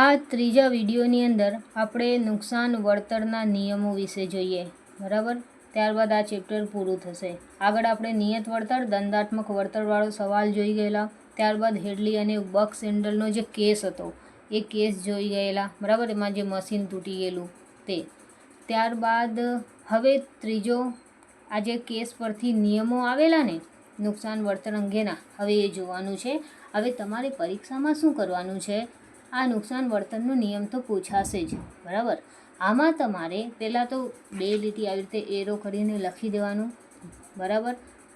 આ ત્રીજા વિડીયોની અંદર આપણે નુકસાન વળતરના નિયમો વિશે જોઈએ. બરાબર? ત્યારબાદ આ ચેપ્ટર પૂરું થશે. આગળ આપણે નિયત વળતર, દંડાત્મક વળતરવાળો સવાલ જોઈ ગયેલા. ત્યારબાદ હેડલી અને બક્સ હેન્ડલનો જે કેસ હતો, એ કેસ જોઈ ગયેલા. બરાબર? એમાં જે મશીન તૂટી ગયેલું તે. ત્યારબાદ હવે ત્રીજો આ જે કેસ પરથી નિયમો આવેલા ને, નુકસાન વળતર અંગેના, હવે એ જોવાનું છે. હવે તમારે પરીક્ષામાં શું કરવાનું છે? આ નુકસાન વળતરનો નિયમ તો પૂછાશે જ, બરાબર? આમાં તમારે પહેલાં તો બે લીટી આવી રીતે એરો કરીને લખી દેવાનું, બરાબર?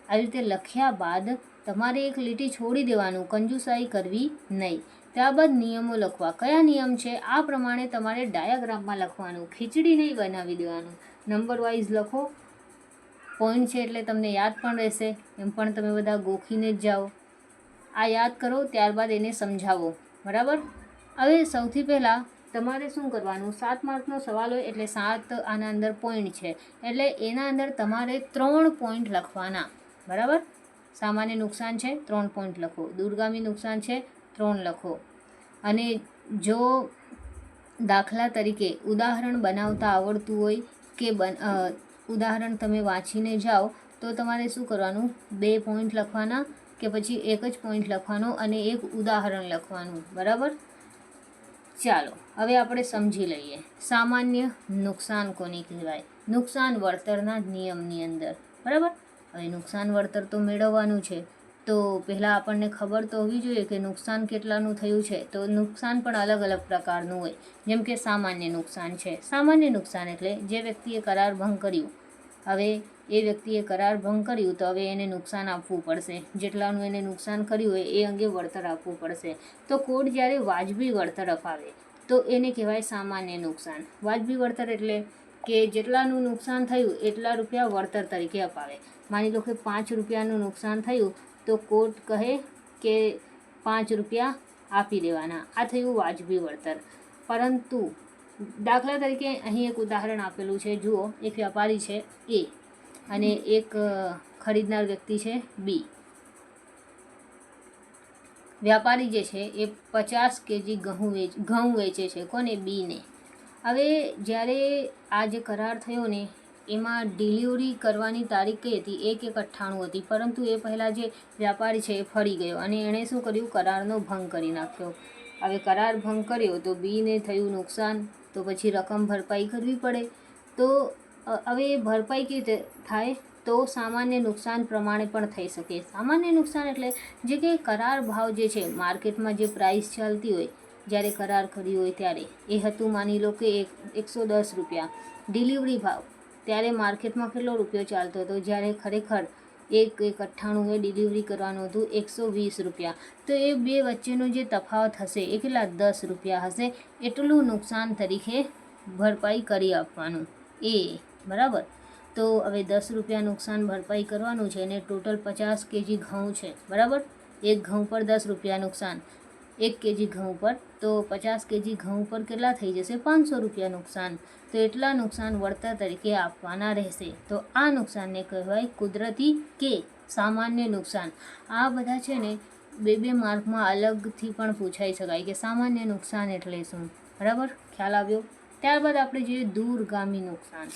આવી રીતે લખ્યા બાદ તમારે એક લીટી છોડી દેવાનું, કંજુસાઈ કરવી નહીં. ત્યારબાદ નિયમો લખવા. કયા નિયમ છે? આ પ્રમાણે તમારે ડાયાગ્રામમાં લખવાનું, ખીચડી નહીં બનાવી દેવાનું. નંબર વાઇઝ લખો. પોઈન્ટ છે એટલે તમને યાદ પણ રહેશે, એમ પણ તમે બધા ગોખીને જ જાઓ. આ યાદ કરો ત્યારબાદ એને સમજાવો, બરાબર? હવે સૌથી પહેલાં તમારે શું કરવાનું? સાત માર્કનો સવાલ હોય એટલે સાત આના અંદર પોઈન્ટ છે. એટલે એના અંદર તમારે ત્રણ પોઈન્ટ લખવાના. બરાબર? સામાન્ય નુકસાન છે, ત્રણ પોઈન્ટ લખો. દૂરગામી નુકસાન છે, ત્રણ લખો. અને જો દાખલા તરીકે ઉદાહરણ બનાવતા આવડતું હોય કે બન ઉદાહરણ તમે વાંચીને જાઓ, તો તમારે શું કરવાનું? બે પોઈન્ટ લખવાના કે પછી એક જ પોઈન્ટ લખવાનો અને એક ઉદાહરણ લખવાનું. બરાબર? ચાલો, હવે આપણે સમજી લઈએ. સામાન્ય નુકસાન કોને કહેવાય? નુકસાન વળતરના નિયમની અંદર. બરાબર? હવે નુકસાન વળતર તો મેળવવાનું છે. તો પહેલાં આપણને ખબર તો હોવી જોઈએ કે નુકસાન કેટલાનું થયું છે. તો નુકસાન પણ અલગ અલગ પ્રકારનું હોય. જેમ કે સામાન્ય નુકસાન છે. સામાન્ય નુકસાન એટલે જે વ્યક્તિએ કરાર ભંગ કર્યું. હવે એ વ્યક્તિએ કરાર ભંગ કર્યું તો હવે એને નુકસાન આપવું પડશે. જેટલાનું એને નુકસાન કર્યું હોય એ અંગે વળતર આપવું પડશે. તો કોર્ટ જ્યારે વાજબી વળતર અપાવે, તો એને કહેવાય સામાન્ય નુકસાન. વાજબી વળતર એટલે કે જેટલાનું નુકસાન થયું, એટલા રૂપિયા વળતર તરીકે અપાવે. માની લો કે પાંચ રૂપિયાનું નુકસાન થયું, તો કોર્ટ કહે કે પાંચ રૂપિયા આપી દેવાના. આ થયું વાજબી વળતર. પરંતુ દાખલા તરીકે અહીં એક ઉદાહરણ આપેલું છે, જુઓ, એક વ્યાપારી છે, એ, અને એક ખરીદનાર વ્યક્તિ છે, બી. વ્યાપારી જે છે, એ પચાસ કેજી ઘઉં વેચ, ઘઉં વેચે છે, કોને? બીને. હવે જ્યારે આ જે કરાર થયો ને, એમાં ડિલિવરી કરવાની તારીખ કઈ હતી? એક એક અઠ્ઠાણું હતી. પરંતુ એ પહેલાં જે વ્યાપારી છે, એ ફરી ગયો અને એણે શું કર્યું? કરારનો ભંગ કરી નાખ્યો. હવે કરાર ભંગ કર્યો તો બીને થયું નુકસાન. તો પછી રકમ ભરપાઈ કરવી પડે. તો હવે ભરપાઈ કેવી રીતે થાય? તો સામાન્ય નુકસાન પ્રમાણે પણ થઈ શકે. સામાન્ય નુકસાન એટલે જે કે કરાર ભાવ જે છે, માર્કેટમાં જે પ્રાઇસ ચાલતી હોય, જ્યારે કરાર કર્યો હોય ત્યારે, એ હતું માની લો કે એક, એકસો દસ રૂપિયા. ડિલિવરી ભાવ, ત્યારે માર્કેટમાં કેટલો રૂપિયો ચાલતો હતો? જ્યારે ખરેખર એક એક અઠ્ઠાણું એ ડિલિવરી કરવાનું હતું, એકસો વીસ રૂપિયા. તો એ બે વચ્ચેનો જે તફાવત હશે એ કેટલા? દસ રૂપિયા હશે. એટલું નુકસાન તરીકે ભરપાઈ કરી આપવાનું. એ, બરાબર? તો હવે દસ રૂપિયા નુકસાન ભરપાઈ કરવાનું છે અને ટોટલ પચાસ કેજી ઘઉં છે. બરાબર? એક ઘઉં પર દસ રૂપિયા નુકસાન. એક કેજી ઘઉં પર, તો પચાસ કેજી ઘઉં પર કેટલા થઈ જશે? પાંચસો રૂપિયા નુકસાન. તો એટલા નુકસાન વળતર તરીકે આપવાના રહેશે. તો આ નુકસાનને કહેવાય કુદરતી કે સામાન્ય નુકસાન. આ બધા છે ને બે બે માર્કમાં અલગથી પણ પૂછાઈ શકાય કે સામાન્ય નુકસાન એટલે શું? બરાબર? ખ્યાલ આવ્યો? ત્યારબાદ આપણે જોઈએ દૂરગામી નુકસાન.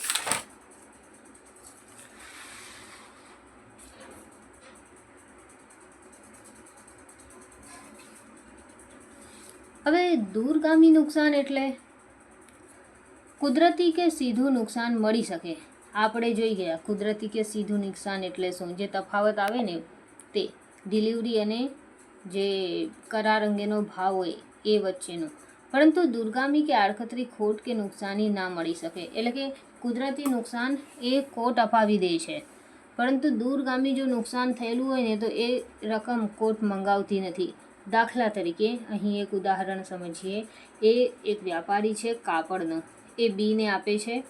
દૂરગામી નુકસાન એટલે? કુદરતી કે સીધું નુકસાન મળી શકે? આપણે જોઈ ગયા, કુદરતી કે સીધું નુકસાન એટલે શું? જે તફાવત આવે ને તે, ડિલિવરી અને જે કરાર અંગેનો ભાવ હોય એ વચ્ચેનો. પરંતુ દુર્ગામી કે આડકતરી ખોટ કે નુકસાની ના મળી શકે. એટલે કે કુદરતી નુકસાન એ કોટ અપાવી દે છે. પરંતુ દૂરગામી જો નુકસાન થયેલું હોય ને તો એ રકમ કોટ મંગાવતી નથી. દાખલા તરીકે અહીં એક ઉદાહરણ સમજીએ. એ એક વ્યાપારી છે કાપડનો. એ બીને આપે છે.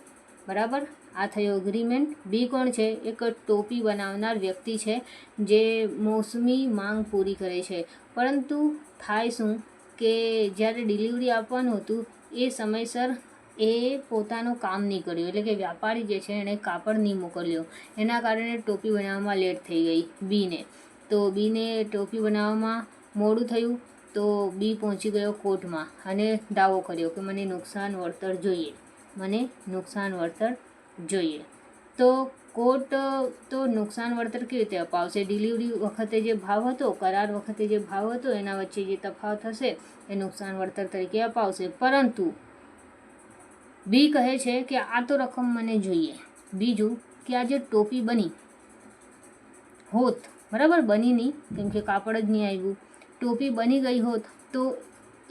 બરાબર? આ થયો એગ્રીમેન્ટ બી કોણ છે? એક ટોપી બનાવનાર વ્યક્તિ છે જે મોસમી માંગ પૂરી કરે છે. પરંતુ થાય શું કે જ્યારે ડિલિવરી આપવાનું હતું, એ સમયસર એ પોતાનું કામ નહીં કર્યું. એટલે કે વ્યાપારી જે છે એણે કાપડ નહીં મોકલ્યો. એના કારણે ટોપી બનાવવામાં લેટ થઈ ગઈ બીને તો બીને ટોપી બનાવવામાં મોડું થયું તો બી પહોંચી ગયો કોર્ટમાં અને દાવો કર્યો કે મને નુકસાન વળતર જોઈએ. મને નુકસાન વળતર જોઈએ. તો કોર્ટ, તો નુકસાન વળતર કેવી રીતે અપાવશે? ડિલિવરી વખતે જે ભાવ હતો, કરાર વખતે જે ભાવ હતો, એના વચ્ચે જે તફાવત હશે એ નુકસાન વળતર તરીકે અપાવશે. પરંતુ બી કહે છે કે આ તો રકમ મને જોઈએ. બીજું કે આ જે ટોપી બની, હોત, બરાબર બની નહીં કેમ કે કાપડ જ નહીં આવ્યું. ટોપી બની ગઈ હોત તો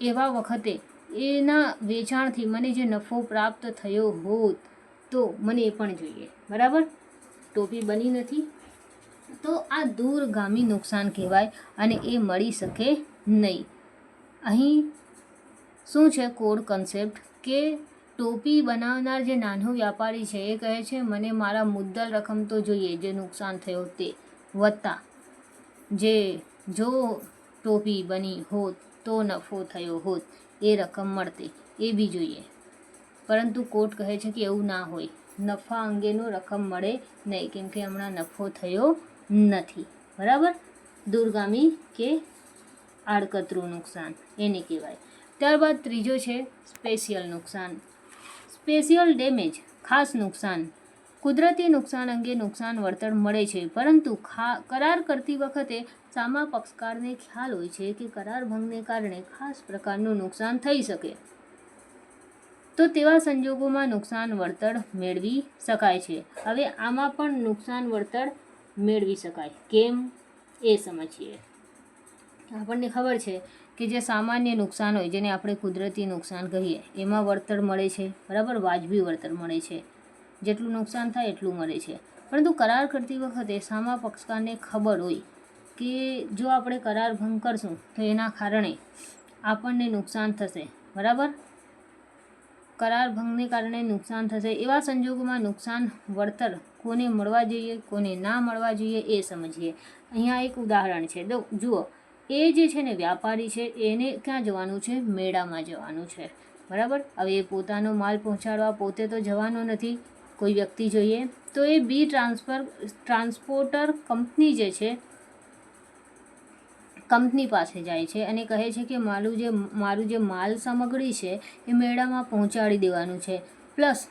એવા વખતે એના વેચાણથી મને જે નફો પ્રાપ્ત થયો હોત તો મને એ પણ જોઈએ. બરાબર? ટોપી બની નથી. તો આ દૂરગામી નુકસાન કહેવાય અને એ મળી શકે નહીં. અહીં શું છે કોડ કન્સેપ્ટ? કે ટોપી બનાવનાર જે નાનો વ્યાપારી છે એ કહે છે, મને મારા મુદ્દલ રકમ તો જોઈએ, જે નુકસાન થયો તે વત્તા. જે જો ટોપી બની હોત, તો નફો થયો હોત, એ રકમ મળતી, એ બી જોઈએ. પરંતુ કોર્ટ કહે છે કે એવું ના હોય. નફા અંગેનો રકમ મળે નહીં, કેમ કે હમણાં નફો થયો નથી. બરાબર? દૂરગામી કે આડકતરું નુકસાન, એને કહેવાય. ત્યારબાદ ત્રીજો છે સ્પેશિયલ નુકસાન. સ્પેશિયલ ડેમેજ, ખાસ નુકસાન. કુદરતી નુકસાન અંગે નુકસાન વળતર મળે છે, પરંતુ ખા, કરાર કરતી વખતે સામા પક્ષકારને ખ્યાલ હોય છે કે કરાર ભંગને કારણે ખાસ પ્રકારનું નુકસાન થઈ શકે. તો તેવા સંજોગોમાં નુકસાન વળતર મેળવી શકાય છે. હવે આમાં પણ નુકસાન વળતર મેળવી શકાય. કેમ? એ સમજીએ. આપણને ખબર છે કે જે સામાન્ય નુકસાન હોય, જેને આપણે કુદરતી નુકસાન કહીએ, એમાં વળતર મળે છે. બરાબર? વાજબી વળતર મળે છે. જેટલું નુકસાન થાય એટલું મળે છે. પરંતુ કરાર કરતી વખતે સામા પક્ષકારને ખબર હોય કે જો આપણે કરાર ભંગ કરશું, તો એના કારણે આપણને નુકસાન થશે. બરાબર? કરાર ભંગને કારણે નુકસાન થશે. એવા સંજોગોમાં નુકસાન વળતર કોને મળવા જોઈએ, કોને ના મળવા જોઈએ એ સમજીએ. અહીંયા એક ઉદાહરણ છે. જુઓ. એ જે છે ને વ્યાપારી છે, એને ક્યાં જવાનું છે? મેળામાં જવાનું છે. બરાબર? હવે એ પોતાનો માલ પહોંચાડવા પોતે તો જવાનો નથી, કોઈ વ્યક્તિ જોઈએ. તો એ બી ટ્રાન્સફર, ટ્રાન્સપોર્ટર કંપની જે છે કંપની પાસે જાય છે અને કહે છે કે મારું જે મારું જે માલ સામગ્રી છે એ મેળામાં પહોંચાડી દેવાનું છે. પ્લસ,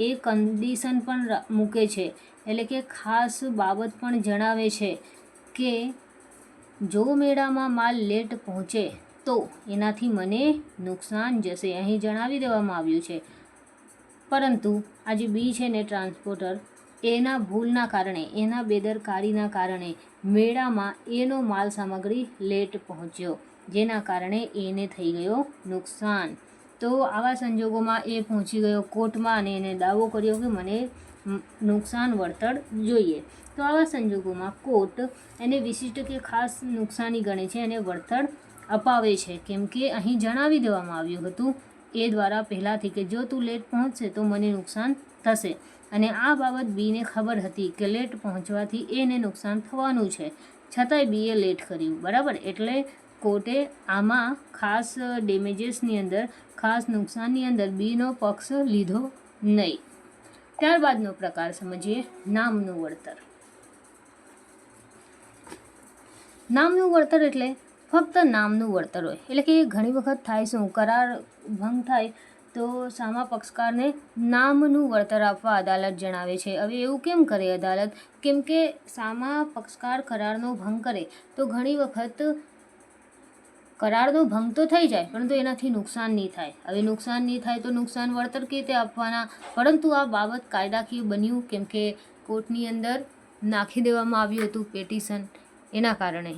એ કન્ડિશન પણ મૂકે છે. એટલે કે ખાસ બાબત પણ જણાવે છે કે જો મેળામાં માલ લેટ પહોંચે, તો એનાથી મને નુકસાન જશે, અહીં જણાવી દેવામાં આવ્યું છે. પરંતુ, આ જે બી છે ને ટ્રાન્સપોર્ટર, એના ભૂલના કારણે, એના બેદરકારીના કારણે મેળામાં એનો માલ સામગ્રી લેટ પહોંચ્યો, જેના કારણે એને થઈ ગયો નુકસાન. તો આવા સંજોગોમાં એ પહોંચી ગયો કોર્ટમાં અને એને દાવો કર્યો કે મને નુકસાન વળતર જોઈએ. તો આવા સંજોગોમાં કોર્ટ એને વિશિષ્ટ કે ખાસ નુકસાની ગણે છે અને વળતર અપાવે છે. કેમ કે અહીં જણાવી દેવામાં આવ્યું હતું એ દ્વારા પહેલાંથી કે જો તું લેટ પહોંચશે તો મને નુકસાન થશે. અને આ બાબત બીને ખબર હતી કે લેટ પહોંચવાથી એને નુકસાન થવાનું છે. છતાંય બીએ લેટ કર્યું, બરાબર? એટલે કોર્ટે આમાં ખાસ ડેમેજીસની અંદર, ખાસ નુકસાનની અંદર બીનો પક્ષ લીધો નહીં. ત્યારબાદનો પ્રકાર સમજીએ નામનું વળતર. નામનું વળતર એટલે ફક્ત નામનું વળતર હોય. એટલે કે ઘણી વખત થાય શું? કરાર ભંગ થાય તો સામા પક્ષકારને નામનું વળતર આપવા અદાલત જણાવે છે. હવે એવું કેમ કરે અદાલત? કેમ કે સામા પક્ષકાર કરારનો ભંગ કરે, તો ઘણી વખત કરારનો ભંગ તો થઈ જાય, પરંતુ એનાથી નુકસાન નહીં થાય. હવે નુકસાન નહીં થાય તો નુકસાન વળતર કેવી રીતે આપવાના? પરંતુ આ બાબત કાયદાકીય બન્યું, કેમ કે કોર્ટની અંદર નાખી દેવામાં આવ્યું હતું પેટિશન એના કારણે.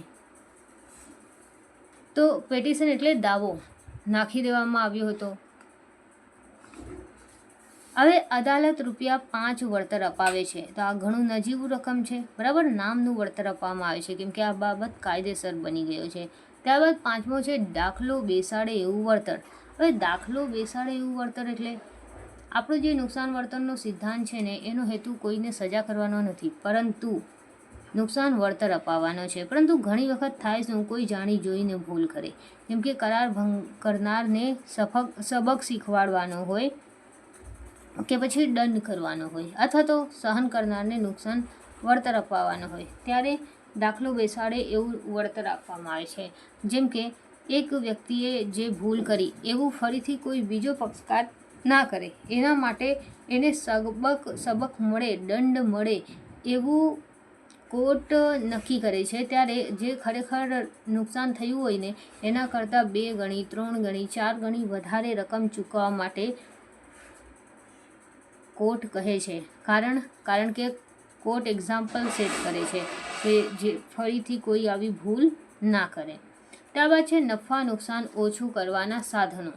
તો પેટિશન એટલે દાવો. નાખી દેવામાં આવ્યો હતો. હવે અદાલત રૂપિયા પાંચ વળતર અપાવે છે. તો આ ઘણું નજીવું રકમ છે. બરાબર? નામનું વળતર આપવામાં આવે છે. કેમ કે આ બાબત કાયદેસર બની ગયો છે. ત્યારબાદ પાંચમો છે દાખલો બેસાડે એવું વળતર. હવે દાખલો બેસાડે એવું વળતર એટલે આપણું જે નુકસાન વળતરનો સિદ્ધાંત છે ને, એનો હેતુ કોઈને સજા કરવાનો નથી. પરંતુ નુકસાન વળતર અપાવવાનો છે. પરંતુ ઘણી વખત થાય શું કોઈ જાણી જોઈને ભૂલ કરે. કેમકે કરાર ભંગ કરનારને સફક સબક શીખવાડવાનો હોય કે પછી દંડ કરવાનો હોય અથવા તો સહન કરનારને નુકસાન વળતર અપાવવાનું હોય. ત્યારે દાખલો બેસાડે એવું વળતર આપવામાં આવે છે. જેમ કે, એક વ્યક્તિએ જે ભૂલ કરી એવું ફરીથી કોઈ બીજો પક્ષકાર ના કરે. એના માટે એને સબક સબક મળે, દંડ મળે એવું કોર્ટ નક્કી કરે છે. ત્યારે જે ખરેખર નુકસાન થયું હોય ને, એના કરતાં બે ગણી, ત્રણ ગણી, ચાર ગણી વધારે રકમ ચૂકવવા માટે કોર્ટ કહે છે. કારણ કારણ કે કોર્ટ એક્ઝામ્પલ સેટ કરે છે કે જે ફરીથી કોઈ આવી ભૂલ ના કરે. ત્યારબાદ છે નફા, નુકસાન ઓછું કરવાના સાધનો.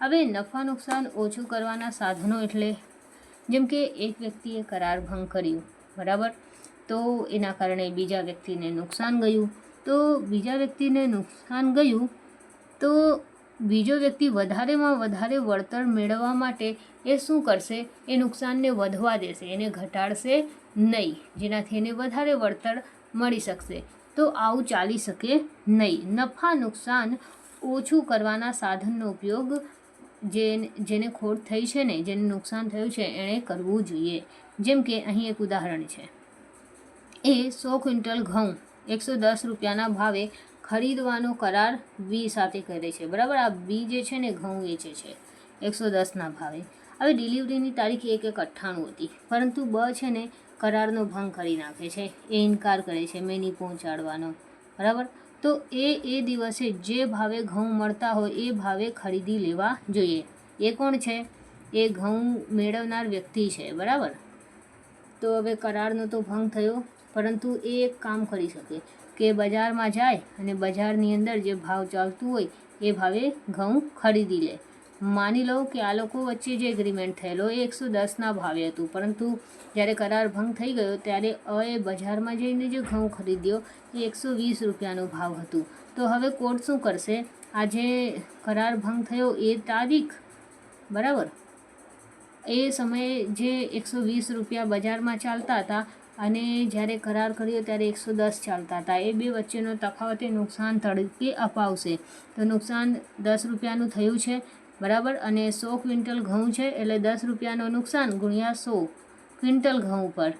હવે નફા, નુકસાન ઓછું કરવાના સાધનો એટલે જેમ કે એક વ્યક્તિએ કરાર ભંગ કર્યું, બરાબર? તો એના કારણે બીજા વ્યક્તિને નુકસાન ગયું. તો બીજા વ્યક્તિને નુકસાન ગયું તો બીજો વ્યક્તિ વધારેમાં વધારે વળતર મેળવવા માટે એ શું કરશે? એ નુકસાનને વધવા દેશે, એને ઘટાડશે નહીં, જેનાથી એને વધારે વળતર મળી શકશે. તો આવું ચાલી શકે નહીં. નફા નુકસાન ઓછું કરવાના સાધનનો ઉપયોગ જે જેને ખોટ થઈ છે ને, જેને નુકસાન થયું છે, એણે કરવું જોઈએ. જેમ કે અહીં એક ઉદાહરણ છે. એ સો ક્વિન્ટલ ઘઉં એકસો દસ રૂપિયાના ભાવે ખરીદવાનો કરાર બી સાથે કરે છે. બરાબર? આ બી જે છે ને, ઘઉં વેચે છે. એકસો દસના ભાવે. હવે ડિલિવરીની તારીખ એક એક અઠ્ઠાણું હતી. પરંતુ બ છે ને, કરારનો ભંગ કરી નાખે છે. એ ઇનકાર કરે છે મેં નહીં પહોંચાડવાનો. બરાબર? તો એ એ દિવસે જે ભાવે ઘઉં મળતા હોય એ ભાવે ખરીદી લેવા જોઈએ. એ કોણ છે? એ ઘઉં મેળવનાર વ્યક્તિ છે. બરાબર? તો હવે કરારનો તો ભંગ થયો, પરંતુ એ એક કામ કરી શકે. કે બજારમાં જાય અને બજારની અંદર જે ભાવ ચાલતું હોય એ ભાવે ઘઉં ખરીદી લે. માની લો કે આ લોકો વચ્ચે જે એગ્રીમેન્ટ થયેલો એ એકસો દસના ભાવે હતું. પરંતુ જ્યારે કરાર ભંગ થઈ ગયો ત્યારે અએ બજારમાં જઈને જે ઘઉં ખરીદ્યો એ એકસો વીસ રૂપિયાનો ભાવ હતું. તો હવે કોર્ટ શું કરશે? આ જે કરાર ભંગ થયો એ તારીખ? બરાબર? એ સમયે જે એકસો વીસ રૂપિયા બજારમાં ચાલતા હતા અને જ્યારે કરાર કર્યો ત્યારે એકસો દસ ચાલતા હતા. એ બે વચ્ચેનો તફાવત એ નુકસાન તરીકે અપાવશે. તો નુકસાન દસ રૂપિયાનું થયું છે, બરાબર? અને સો ક્વિન્ટલ ઘઉં છે, એટલે દસ રૂપિયાનું નુકસાન ગુણ્યા સો ક્વિન્ટલ ઘઉં પર.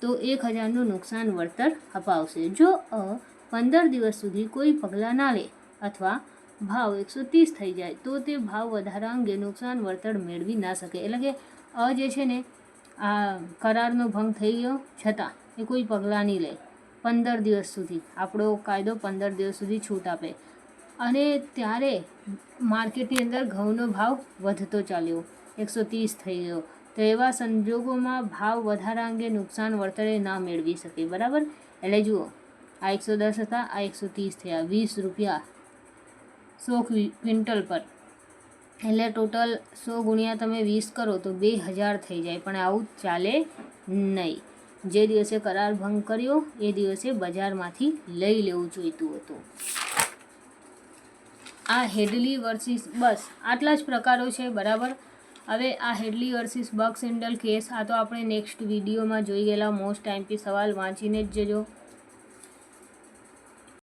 તો એક હજારનું નુકસાન વળતર અપાવશે. જો અ પંદર દિવસ સુધી કોઈ પગલાં ના લે અથવા ભાવ એકસો ત્રીસ થઈ જાય, તો તે ભાવ વધારા અંગે નુકસાન વળતર મેળવી ના શકે. એટલે કે અ જે છે ને આ કરારનો ભંગ થઈ ગયો છતાં એ કોઈ પગલાં નહીં લે. પંદર દિવસ સુધી, આપણો કાયદો પંદર દિવસ સુધી છૂટ આપે. અને ત્યારે માર્કેટની અંદર ઘઉંનો ભાવ વધતો ચાલ્યો. એકસો ત્રીસ થઈ ગયો. તો એવા સંજોગોમાં ભાવ વધારા અંગે નુકસાન વળતરે ના મેળવી શકે, બરાબર? એટલે જુઓ, આ એકસો દસ હતા, આ એકસો ત્રીસ થયા. વીસ રૂપિયા સો ક્વિન્ટલ પર. એટલે ટોટલ સો ગુણ્યા તમે વીસ કરો તો બે હજાર થઈ જાય, પણ આવું ચાલે નહીં. જે દિવસે કરાર ભંગ કર્યો, એ દિવસે બજારમાંથી લઈ લેવું જોઈતું હતું. આ હેડલી વર્સિસ બસ આટલા જ પ્રકારો છે, બરાબર? હવે આ Hadley versus Baxendale case, આ તો આપણે નેક્સ્ટ વિડીયોમાં જોઈ ગયેલા, મોસ્ટ ટાઈમથી સવાલ વાંચીને જ જજો.